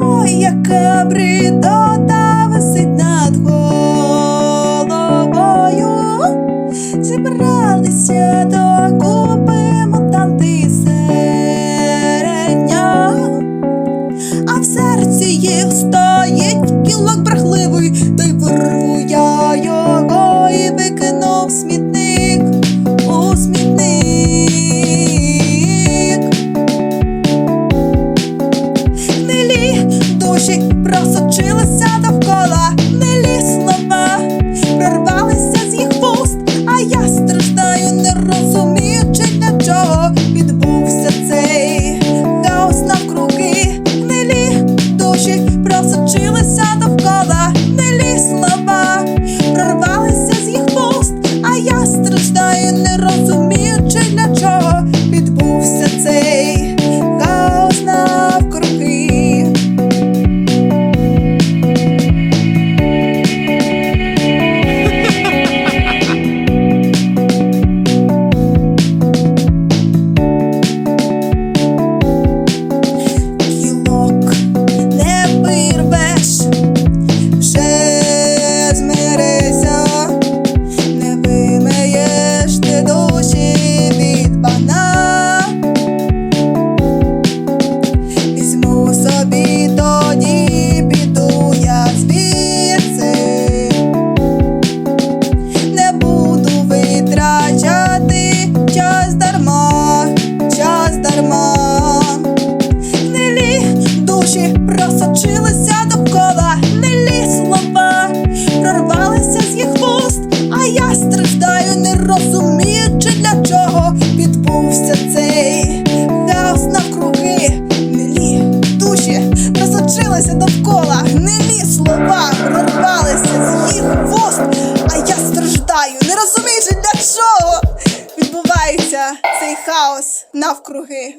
Oi, a cabrita. Душі просочилися довкола, гнилі слова прорвалися з їх вуст, а я страждаю, не розуміючи, для чого відбувся цей хаос навкруги. Гнилі душі просочилися довкола, просочилися довкола, гнилі слова прорвалися з їх вуст, а я страждаю, не розуміючи, для чого відбувся цей хаос навкруги. Гнилі душі просочилися довкола, гнилі слова прорвалися з їх вуст, а я страждаю, не розуміючи, для чого відбувається цей хаос навкруги.